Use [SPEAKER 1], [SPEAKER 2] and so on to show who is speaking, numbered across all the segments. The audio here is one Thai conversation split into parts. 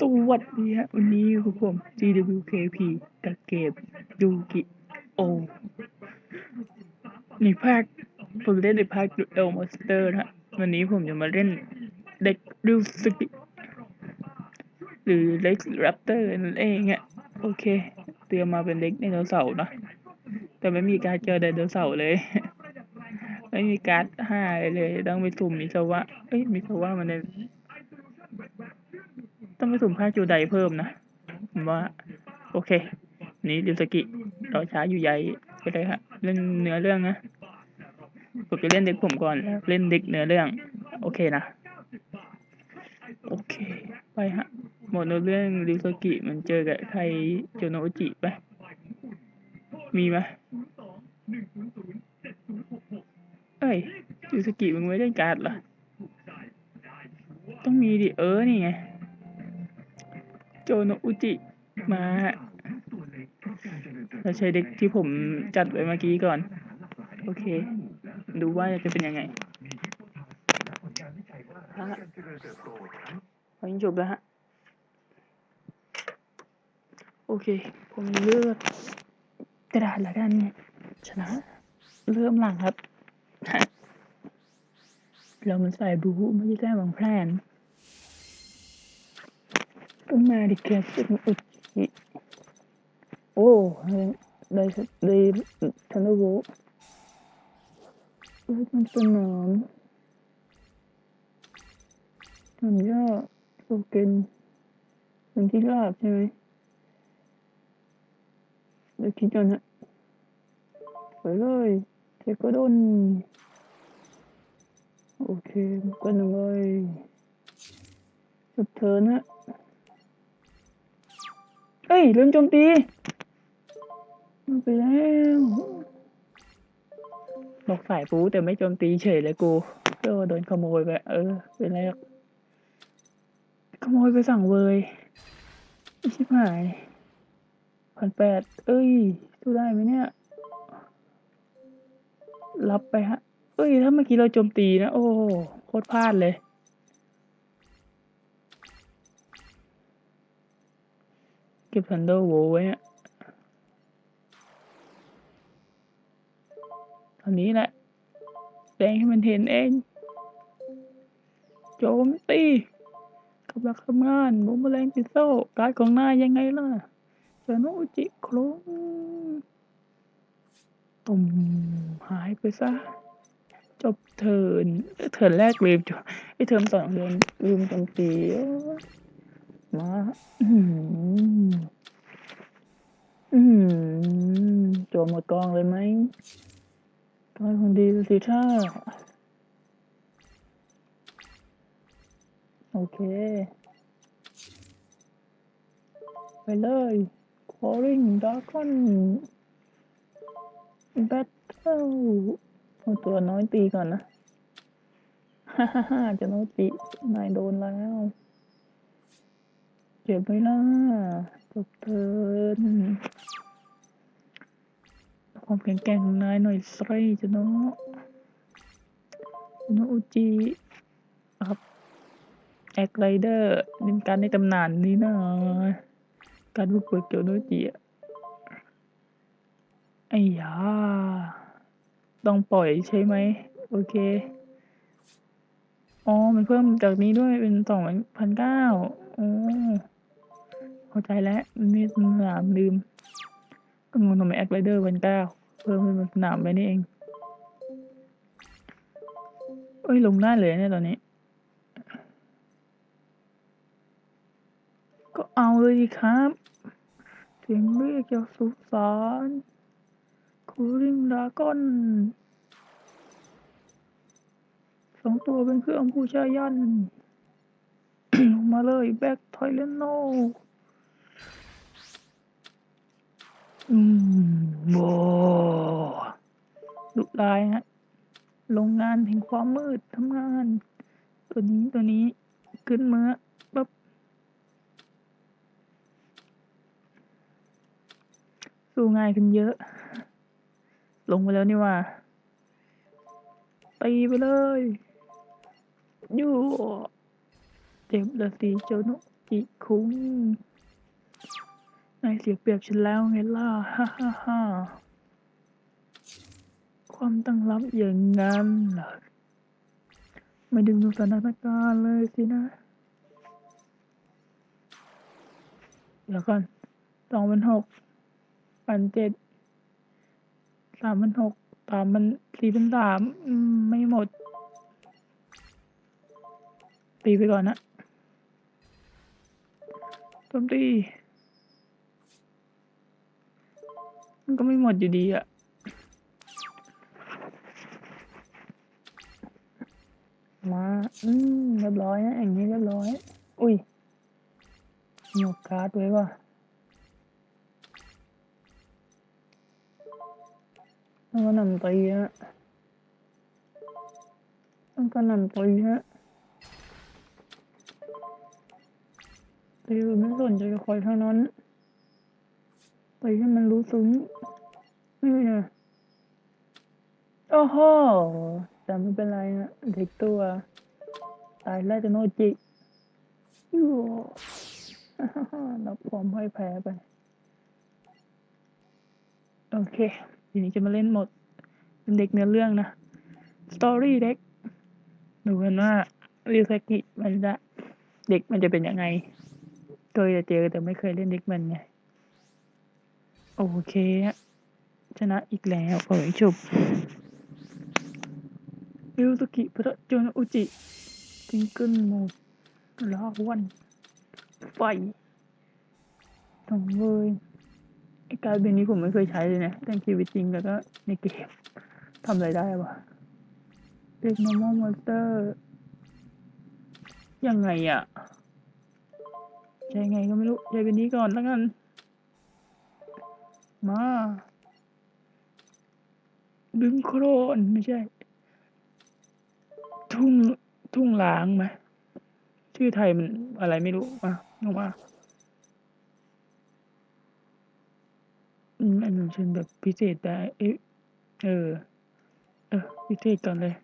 [SPEAKER 1] สวัสดีฮะวันนี้อยู่กับผม GWKP กับเกมยูกิโอในภาคผมเล่นในภาคเอลมอสเตอร์ฮะวันนี้ผมจะมาเล่นเด็กริวสกิหรือเล็กแรปเตอร์นั่นเองฮะโอเค เตรียมมาเป็นเด็กไดโนเสาร์นะแต่ไม่มีการเจอไดโนเสาร์เลย ไม่มีการ์ดห้าเลย ต้องไปสุ่มมิสวะเอ้ยมิสวะมันเนี่ย ไปสุ่มภาจูไดเพิ่มนะผมว่า โอเค นี่ดิวสกิรอช้าอยู่ใหญ่ก็ได้ฮะเล่นเนื้อเรื่องนะผมจะเล่นเด็กผมก่อน เล่นเด็กเนื้อเรื่อง โอเคนะ โอเค ไปฮะ หมดเนื้อเรื่องดิวสกิมันเจอกับใครโจโนอุจิไปะมีไหมเอ้ยดิวสกิมึงไม่ได้การ์ดเหรอ ต้องมีดิเออ นี่ไง จโนอุจิมาเราใช้เด็กที่ผมจัดไว้เมื่อกี้ก่อน โอเค ดูว่าจะเป็นยังไงฮะพอยิงจบแล้วฮะ โอเค ผมเลือกกระดาษละกันชนะ เริ่มหลังครับ เรามันใส่บูไม่ใช่แค่บางแพลน ต้องมาดิแกสุดอุจิโอ้ได้ได้ทันโวเลือดมันสนามทำยากโอเกนเป็นที่ราบใช่ไหมเดี๋ยวคิดก่อนฮะไปเลยเทคโดนโอเคกันเลยสุดเทินฮะ เฮ้ยลืมโจมตีไปแล้วบอกฝ่ายปูแต่ไม่โจมตีเฉยเลยกูเออโดนขโมยไปเออเป็นไรขโมยไปสั่งเวยชิบหายพันแปดเอ้ยสู้ได้ไหมเนี่ย รับไปฮะ เอ้ย ถ้าเมื่อกี้เราโจมตีนะ โอ้โคตรพลาดเลย เก็บทันเดอร์โวไว้ตอนนี้แหละแดงให้มันเห็นเอง โจมตีกำลังทำงานบุมแมลงติโซ่การของนายยังไงล่ะเจอโนจิโคลงตุ่มหายไปซะ จบเทินเทินแรกลืมจ้ะไอเทิร์นสองเดือนลืมโจมตี มาอืมอืมโจมหมดกองเลยไหมกองคนดีสิท่าโอเค ไปเลยคอริงดากอนแบทเทิลเอาตัวน้อยตีก่อนนะ ฮ่าฮ่าจะน้อยตีนายโดนแล้ว เจ็บไหมล่ะจบเทินความแข็งแกร่งของนายหน่อยสไรจะเนาะโนอุจิครับแอคไรเดอร์นินการในตำนานนี้นะการบุกเบิกเกี่ยวโนอุจิอะไอ้ยาต้องปล่อยใช่ไหม โอเค อ๋อ มันเพิ่มจากนี้ด้วยเป็นสองพันเก้า อ๋อเข้าใจแล้วนี่สนามลืมก็งงทำไมแอคไรเดอร์วันเก้าเพิ่มเป็นสนามไปนี่เอง เอ้ยลงได้เลยเนี่ยตอนนี้ ก็เอาเลยดีครับเสียงเรียกจากสุสานคูริงดากอนสองตัวเป็นเครื่องผู้ชายัน ลงมาเลยแบ็คทอยเลนโนอืมโว้ดุลายฮะโรงงานแห่งความมืดทำงาน ตัวนี้ตัวนี้ขึ้นเมื่อปั๊บสู้ง่ายขึ้นเยอะ ลงไปแล้วนี่ว่าตีไปเลยยู่ เจ็บละสิโจโนกิคุงนายเสียเปรียบฉันแล้วไงล่ะ ฮ่าฮ่าฮ่าความตั้งรับอย่างนั้นเหรอไม่ดึงดูสถานการณ์เลยสินะ เดี๋ยวก่อนสองพันหกพันเจ็ดสามพันหกสามพันสี่พันสามอืมไม่หมด ตีไปก่อนนะ โจมตีมันก็ไม่หมดอยู่ดีอะมา อืม เรียบร้อยนะ อย่างนี้เรียบร้อย อุ้ยมีโอกาสไว้ว่ะต้องกระหนำตีฮะต้องกระหนำตีฮะ ตีแบบไม่สนใจกับใครทั้งนั้นตีให้มันรู้ซึ้งนี่ไงโอ้โหแต่ไม่เป็นไรนะเด็กตัว ตายแล้วจะโนจิยูรับความพ่ายแพ้ไป โอเค ทีนี้จะมาเล่นหมด เป็นเด็กเนื้อเรื่องนะ สตอรี่เด็กดูกันว่าริวซากิมันจะเด็กมันจะเป็นยังไง เคยจะเจอแต่ไม่เคยเล่นเด็กมันไง โอเคฮะชนะอีกแล้วเผยชุบริวซากิพระจนอุจิจิงเกิลโมดลาวันไฟสองเลยไอการเป็นนี้ผมไม่เคยใช้เลยนะทั้งชีวิตจริงแล้วก็ในเกมทำอะไรได้วะเด็ก normal monster ยังไงอะ ใช้ไงก็ไม่รู้ใช้เป็นนี้ก่อนแล้วกัน มา ดึงโครนไม่ใช่ ทุ่งทุ่งล้างไหมชื่อไทยมันอะไรไม่รู้มาลงมาอันนั้นเช่นแบบพิเศษได้เอะเออ เออ พิเศษก่อนเลย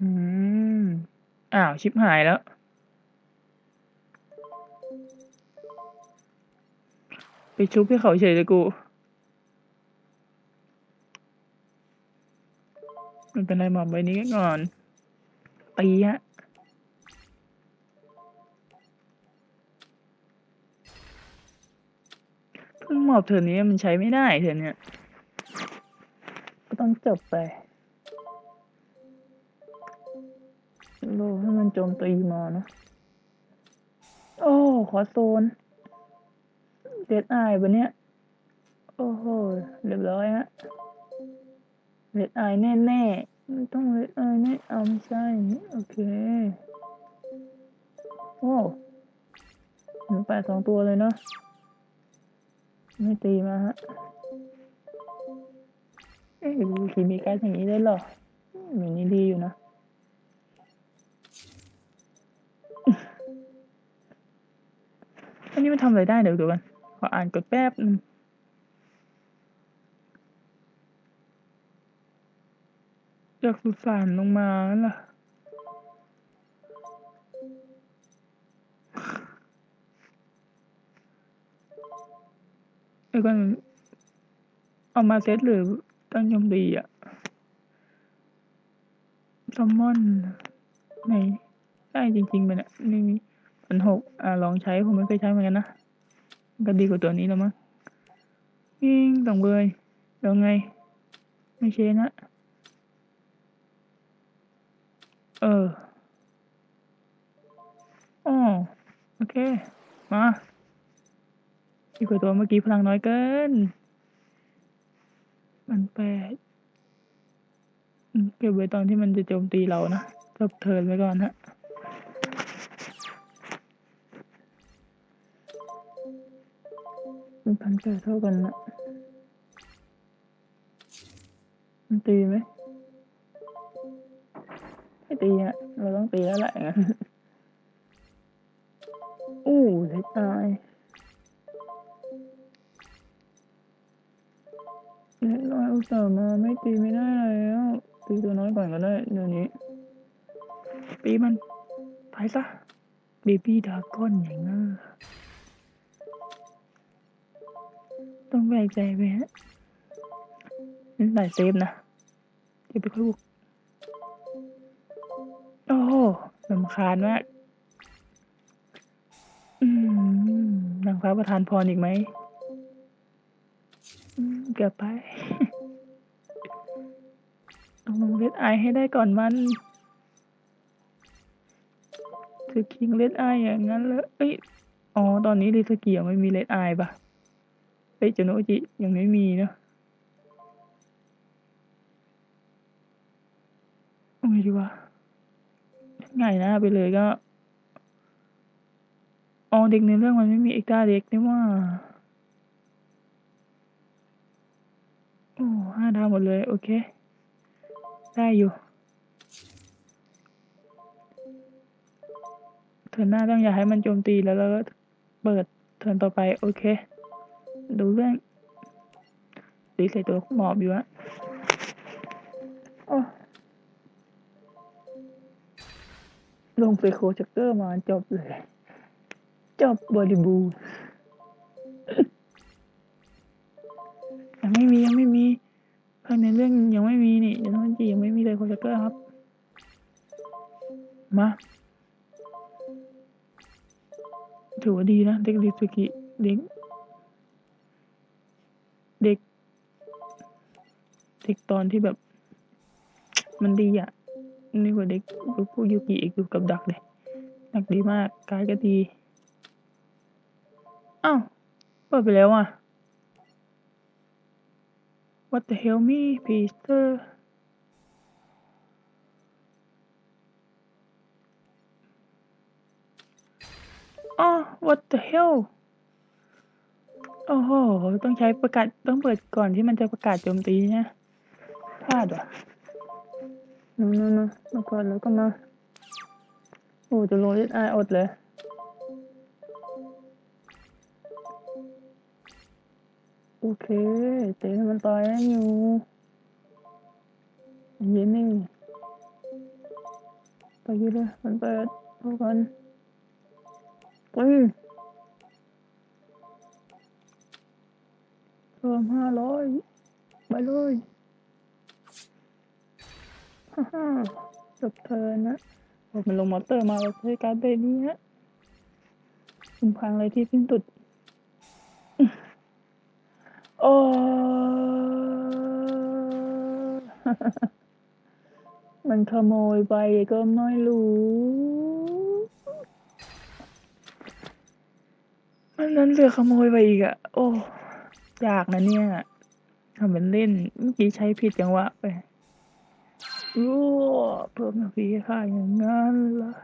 [SPEAKER 1] อืม อ้าวชิบหายแล้ว ไปชุบให้เขาเฉยเลยกู มันเป็นไรหมอบใบนี้ก่อนตีฮะเพิ่งหมอบเธอนี้มันใช้ไม่ได้เธอเนี่ยก็ต้องจบไป โลให้มันโจมตีมานะโอ้ขอโซน เด็ดอายบนเนี้ย โอ้โห เรียบร้อยฮะเล็ดไอแน่แน่ไม่ต้องเล็ดไอแน่เอาไม่ใช่ โอเค โอ้หนูแปดสองตัวเลยเนาะไม่ตีมาฮะเอ๊ะขี่มีการอย่างนี้ได้หรออย่างนี้ดีอยู่นะ นนี้มันทำอะไรได้เดี๋ยวดูกันขออ่านกดแป๊บนึงจากสุสานลงมาล่ะ เอ้ก่อนเอามาเซตหรือตั้งยมดีอะแซลมอน ไหน ได้จริงๆมันเนี่ยนี่ พันหกอ่าลองใช้ผมไม่เคยใช้เหมือนกันนะมันก็ดีกว่าตัวนี้แล้วมั้งยิงต่องเบยแล้วไง ไม่เชนะ เอออ๋อโอเค มาอีกว่าตัวเมื่อกี้พลังน้อยเกิน มันแปดเก็บไว้ตอนที่มันจะโจมตีเรานะจบเทิร์นไว้ก่อนฮะ มันพันแปดเท่ากันนะมันตีไหมไม่ตีอะเราต้องตีแล้วแหละงั้นอู้เล็กตายเล็กน้อยอุตส่าห์มาไม่ตีไม่ได้แล้วตีตัวน้อยก่อนก็ได้เดี๋ยวนี้ปีมันไปซะเบบี้ดาก้อนอย่างนั้นเหร ต้องแบกใจไปฮะนี่หลายเซฟนะอย่าไปค่อยบุกโอ้ลำคาญมากอืมนางฟ้าประทานพรอีกไหมเกือบไปต้องลงเลดไอให้ได้ก่อนมันคือคิงเลดไออย่างนั้นเลยเอ้ย อ๋อ ตอนนี้ลิสเกียไม่มีเลดไอปะ เฮ้ยจโนจิยังไม่มีเนะเอาไงดีวะง่ายนะไปเลยก็อ๋อเด็กในเรื่องมันไม่มีเอกตร้าเด็กนี่ว่าโอ้ห้าดาวหมดเลย โอเค ได้อยู่เทินหน้าต้องอย่าให้มันโจมตีแล้วเราก็เปิดเทินต่อไป โอเค ดูเรื่องตีใส่ตัวหมอบอยู่อะโอ้ลงเฟโคจักเกอร์มาจบเลย จบบริบูยังไม่มียังไม่มีภายในเรื่องยังไม่มีนี่ยังไม่จียังไม่มีเลยโคจักเกอร์ครับ มาถือว่าดีนะ เด็กริสุกิเด็ก เด็ก เด็กตอนที่แบบ มันดีอะนี่กว่าเด็กพวกยูกิอีกอยู่กับดักเลยดักดีมากกายก็ดีอ้าวเปิดไปแล้วอะ What the hell me Peter อ๋อ what the hell โอ้โห ต้องใช้ประกาศ ต้องเปิดก่อนที่มันจะประกาศโจมตีนะพลาดว่ะนู่นนู่นมาก่อนแล้วก็มา โอ้จะโรยไออดเลย โอเคเตะให้มันตายอยู่เย็นนี่ไปยืดเลยมันเปิดพอกันปึ้ง เพิ่มห้าร้อยไปเลยฮ่าฮ่าจบเธอนะบอกมันลงมอเตอร์มาเราใช้การ์ดใบนี้ฮะคุมพังเลยที่สิ้นสุด โอ้มันขโมยไปก็ไม่รู้มันนั้นเสือขโมยไปอีกอะโอ้ ยากนะเนี่ยทำเป็นเล่นเมื่อกี้ใช้ผิดจังหวะไปรู้เพิ่มนาทีค่าอย่างนั้นละ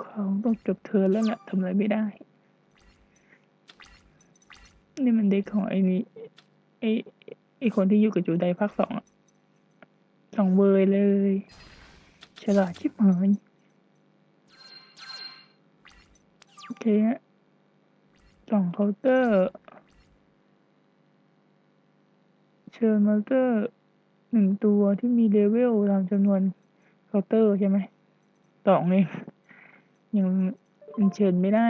[SPEAKER 1] ของต้องจบเธอแล้วแหละทำอะไรไม่ได้ นี่มันเด็กของไอ้นี่ไอ้ไอ้คนที่อยู่กับจูไดภาคสองอะสองเบยเลยฉลาดชิบหายโอเคฮะ สองเคาน์เตอร์ เชิญมอนเตอร์หนึ่งตัวที่มีเลเวลตามจำนวนเคาน์เตอร์ใช่ไหมสองเองยังเชิญไม่ได้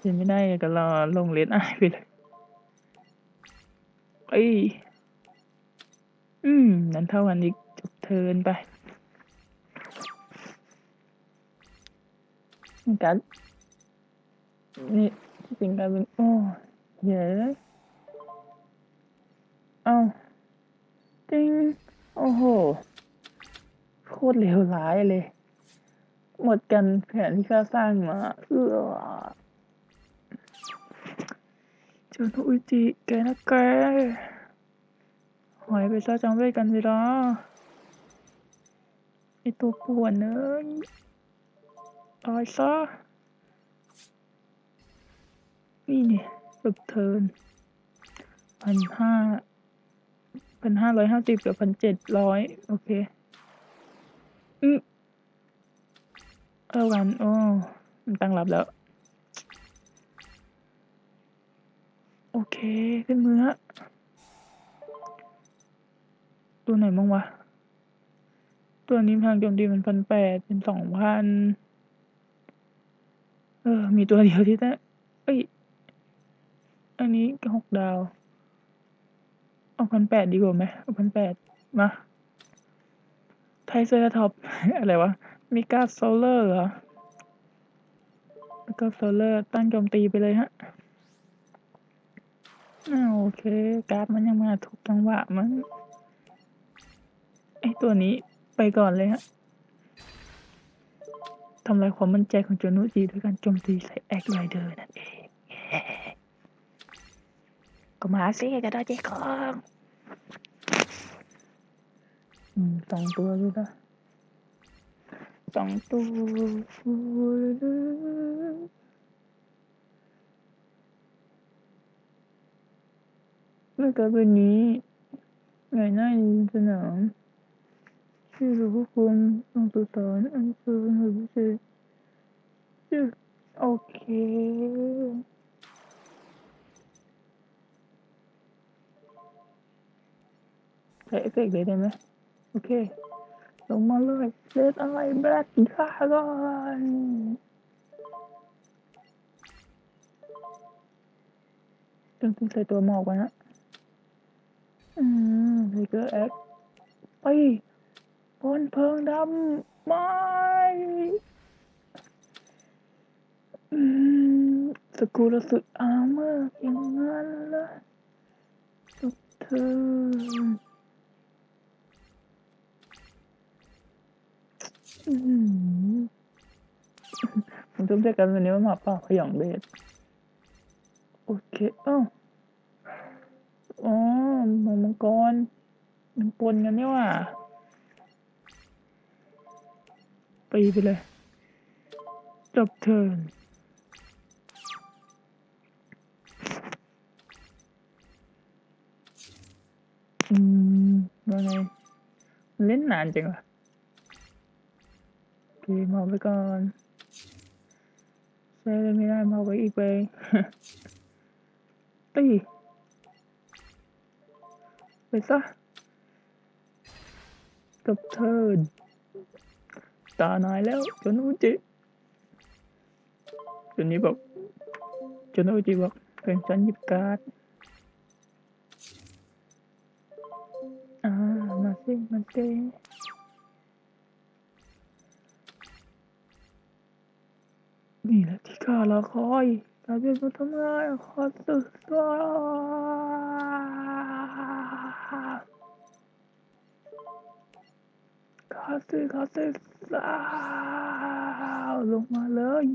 [SPEAKER 1] เห็นไม่ได้ก็รอลงเลนไอไปเลยเอ้ย อืม นั้นเท่ากันอีกจบเทินไป การนี่สิ่งการเป็นโอ้เยอะเอ้าจริง โอ้โห โคตรเลวร้ายเลย หมดกันแผนที่ข้าสร้างมา เออเจออุจิแกนะแกหอยไปซะจังเว้กันเวลาไอตัวป่วนเอ้ย ตายซะ นี่เนี่ยจบเทินพันห้าพันห้าร้อยห้าสิบกับพันเจ็ดร้อยโอเค อืมเออวันโอ้มันตั้งรับแล้ว โอเค ขึ้นมือฮะตัวไหนบ้างวะ ตัวนี้ทางโจมตีมันพันแปดเป็นสองพัน เออ มีตัวเดียวที่ได้เอ้ย อันนี้หกดาว เอาพันแปดดีกว่าไหมเอาพันแปดมา ไทเซอร์ท็อป อะไรวะมีกาโซเลอร์เหรอแล้วก็โซเลอร์ตั้งโจมตีไปเลยฮะอ่าโอเค การ์ดมันยังมาถูกจังหวะมันไอตัวนี้ไปก่อนเลยฮะ ทำลายความมั่นใจของโจนุจีด้วยการโจมตีใส่แอคไลเดอร์นั่นเองก็มาสิจะได้เจ๊ของอืมสองตัวด้วยนะสองตัวไม่เกิดวันนี้ไงหน้ายินสนาม 15 18 anh 20 Okay. Để cái gì đây mẹ? Ok. Đúng mà lời. Let I bet dragon. Đừng cũng thấy ตัว màu quá á. Ừ, thấy cứ ép. Ây! บนเพลิงดำไม่อืมสกูลสุดอาเมอร์อย่างนั้นละสุดเธออืมผมจำได้กันวันนี้ว่าหมาป่าขยองเบสโอเคเอ้าอ๋อหมามังกรมันปนกันนี่ว่า ไปไปเลยจบเทิร์นอืมว่าไงเล่นนานจังวะโอเคมองไปก่อนใช้เลยไม่ได้มองไปอีกไปตีไปซะจบเทิร์น ตานายแล้วจนอุจิจนนี้บอกจนอุจิบอกเป็นฉันหยิบการ์ดอ่ามาสิมาสินี่แหละที่ข้ารอคอยการเป็นผู้ทำงานขอสุดตัว ขอซื้อขอซื้อสาวลงมาเลย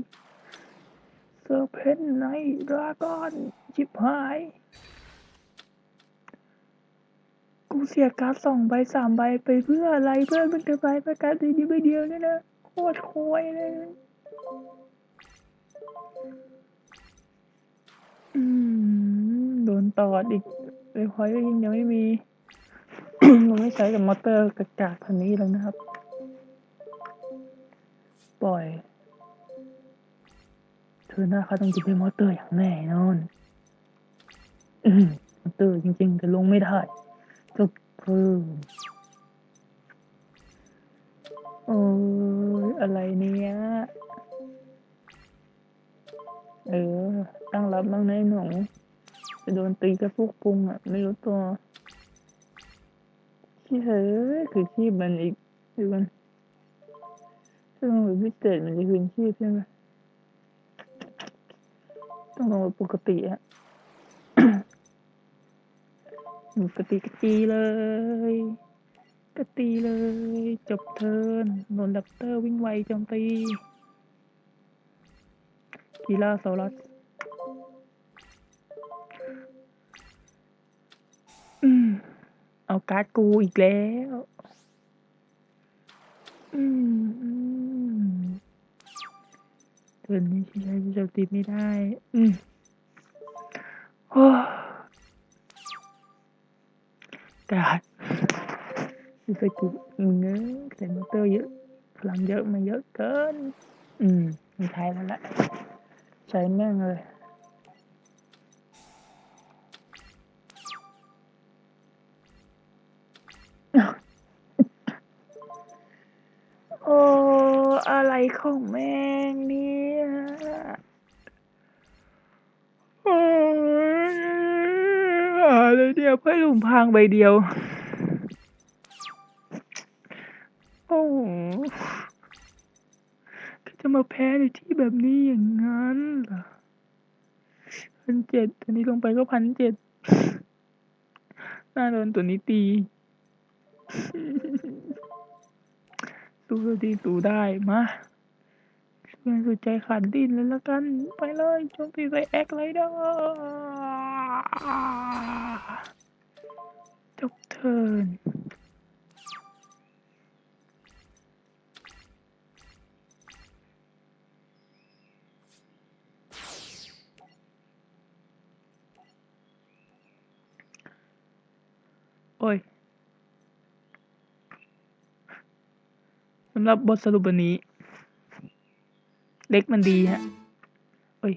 [SPEAKER 1] เซอร์เพนในดราก้อนชิบหาย กูเสียการ์ดสองใบสามใบไปเพื่ออะไรเพื่อมันจะใบประกาศดีๆใบเดียวเนี่ยนะโคตรโควยเลยอืมโดนตอดอีกเลยพอยก็ยังยังไม่มี มันไม่ใช้กับมอเตอร์กระจาดคันนี้แล้วนะครับ ปล่อย เธอหน้าเขาต้องจะเป็นมอเตอร์อย่างแน่นอนมอเตอร์จริงๆ แต่ลงไม่ได้จบเพิ่มโอ้ยอะไรเนี่ย เออ ตั้งรับบ้างนะไอ้หนูจะโดนตีกระพุกพุงอะ ไม่รู้ตัว ขี้เฮ้ยคือชีพมันอีกดูกันถ้าลงแบบพิเศษมันจะคืนชีพใช่ไหมต้องลงแบบปกติอะปกติกตีเลยกตีเลย จบเทิร์นโดนดับเตอร์วิ่งไวโจมตีกีฬาโซลัส เอาการ์ดกูอีกแล้ว อืมเทินนี้ใช้โจมตีไม่ได้ อืมโอ้การ์ดสกิมึงเอ้ยใส่มอเตอร์เยอะ พลังเยอะมาเยอะเกิน อืมมีท้ายแล้วแหละใช้แม่งเลย อะไรของแม่งเนี่ยโอ้ยอะไรเนี่ยไพ่หลุมพางใบเดียว โอ้จะมาแพ้ในที่แบบนี้อย่างนั้นเหรอพันเจ็ดตัวนี้ลงไปก็พันเจ็ดน่าโดนตัวนี้ตี สู้ดีสู้ได้มาช่วยสุดใจขาดดิ้นเลยละกัน ไปเลยโจมตีใส่แอคไรเดอร์จบเทินโอ้ยำหรับบทสรุปวันนี้ เด็กมันดีฮะเอ้ย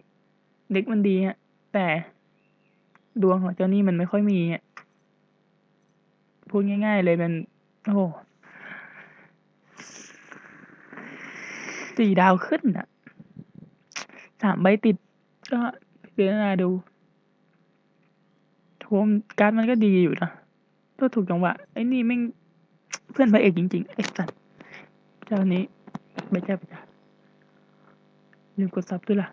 [SPEAKER 1] เด็กมันดีฮะ แต่ดวงของเจ้านี่มันไม่ค่อยมีฮะพูดง่าย ๆ เลยมัน โอ้สี่ดาวขึ้นอะสามใบติดก็พิจารณาดูโทมการมันก็ดีอยู่นะก็ถูกจังหวะไอ้นี่แม่งเพื่อนพระเอกจริง ๆ ไอ้สัตว์ เจ้านี้ไม่ใช่ไม่ใช่ลืมกดซับด้วยล่ะ